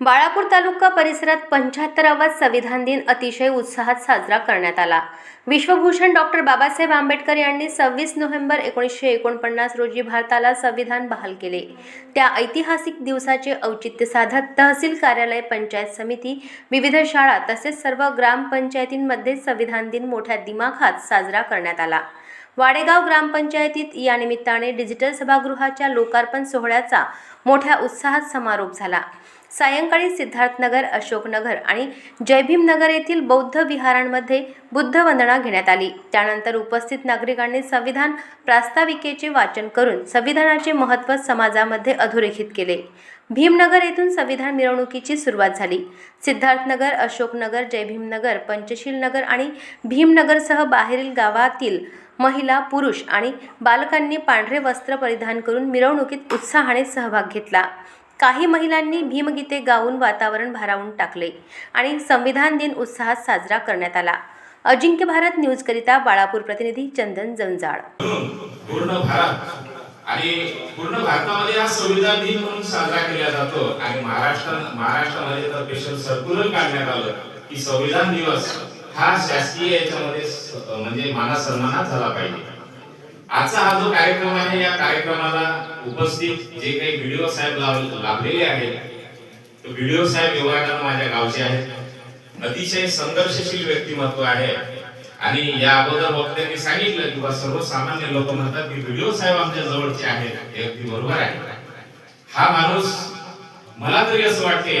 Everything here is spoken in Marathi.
बाळापूर तालुका परिसरात पंच्याहत्तरावा संविधान दिन अतिशय उत्साहात साजरा करण्यात आला. विश्वभूषण डॉक्टर बाबासाहेब आंबेडकर यांनी सव्वीस नोव्हेंबर एकोणीसशे एकोणपन्नास रोजी भारताला संविधान बहाल केले. त्या ऐतिहासिक दिवसाचे औचित्य साधत तहसील कार्यालय पंचायत समिती विविध शाळा तसेच सर्व ग्रामपंचायतींमध्ये संविधान दिन मोठ्या दिमाखात साजरा करण्यात आला. वाडेगाव ग्रामपंचायतीत या निमित्ताने डिजिटल सभागृहाच्या लोकार्पण सोहळ्याचा मोठ्या उत्साहात समारोप झाला. सायंकाळी सिद्धार्थनगर अशोकनगर आणि जयभीमनगर येथील बौद्ध विहारांमध्ये बुद्ध वंदना घेण्यात आली. त्यानंतर उपस्थित नागरिकांनी संविधान प्रास्ताविकेचे वाचन करून संविधानाचे महत्त्व समाजामध्ये अधोरेखित केले. भीमनगर येथून संविधान मिरवणुकीची सुरुवात झाली. सिद्धार्थनगर अशोकनगर जयभीमनगर पंचशीलनगर आणि भीमनगरसह बाहेरील गावातील महिला पुरुष आणि बालकांनी पांढरे वस्त्र परिधान करून मिरवणुकीत उत्साहाने सहभाग घेतला. काही महिलांनी भीमगीते गाऊन वातावरण भारावून टाकले आणि संविधान दिन उत्साहात साजरा करण्यात आला. अजिंक्य भारत न्यूज करिता बाळापूर प्रतिनिधी चंदन जंजाळ. पूर्ण भारत आणि पूर्ण भारतामध्ये हा संविधान दिन म्हणून साजरा केला जातो आणि महाराष्ट्र महाराष्ट्रामध्ये तर स्पेशल सर्क्युलर काढण्यात आलं की संविधान दिवस हा शासकीय याच्यामध्ये म्हणजे माना सन्मानात झाला पाहिजे. आजचा हा जो कार्यक्रम आहे या कार्यक्रमाला उपस्थित जे काही व्हिडिओ साहेब लाभलेले आहेत व्हिडिओ साहेब योगानंद माझ्या गावचे आहेत. अतिशय संघर्षशील व्यक्तिमत्व आहे. आणि या अगोदर वक्त्यांनी सांगितलं की बा सर्वसामान्य लोक म्हणतात की व्हिडिओ साहेब आमच्या जवळचे आहेत. हे अगदी बरोबर आहे. हा माणूस मला तरी असं वाटते